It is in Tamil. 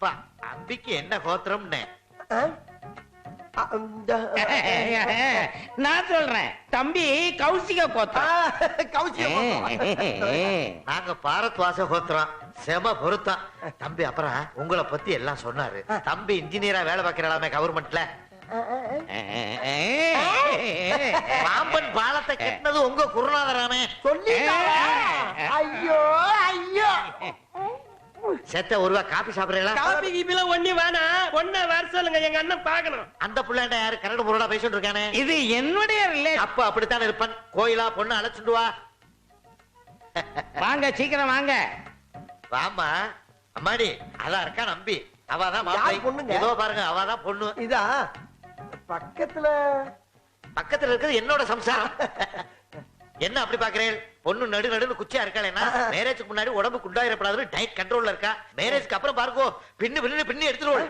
அப்பா அம்பிக்கு என்ன கோத்திரம்னு? நான் சொல்றேன் தம்பி கௌசிக கோத்திரம். நாங்க பாரத்வாச கோத்திரம் செம பொருத்தம். தம்பி அப்புறம் உங்களை பத்தி எல்லாம் சொன்னாரு. தம்பி இன்ஜினியரா வேலை பார்க்கிறாமே கவர்மெண்ட்ல பாம்பன் பாலத்தை கட்டினது உங்க குருநாதராமே. சொல்லிட்டாரா? செத்த ஒருவா காபி சாப்பிடுறீங்களா? காபி கீபில ஒண்ணு வேணாம். ஒன்ன வர சொல்லுங்க எங்க அண்ணன் பாக்கணும் அந்த புள்ளாண்ட யாரு? கரடு முரடா பேசிட்டு இருக்கானே. இது என்னுடைய ரிலேஷன் அப்ப அப்படித்தான் இருப்பான்? கோயிலா பொண்ணு அழைச்சிட்டு வா. வாங்க சீக்கிரம் வாங்க. வாமா அம்மாடி அதான் இருக்கா நம்பி. அவாதான் பொண்ணுங்க? ஏதோ பாருங்க அவாதான் பொண்ணு. இதா? பக்கத்துல பக்கத்துல இருக்கிறது என்னோட சம்சாரம். என்ன அப்படி பாக்குறேன் பொண்ணு நடு நடுன்னு குச்சியா இருக்காளேன்னா மேரேஜ்க்கு முன்னாடி உடம்பு குண்டாயிரப்படாதுன்னு டயட் கண்ட்ரோல்ல இருக்கா? மேரேஜ்க்கு அப்புறம் பாருங்கோ பின்னு பின்னு பின்னி எடுத்துருவோம்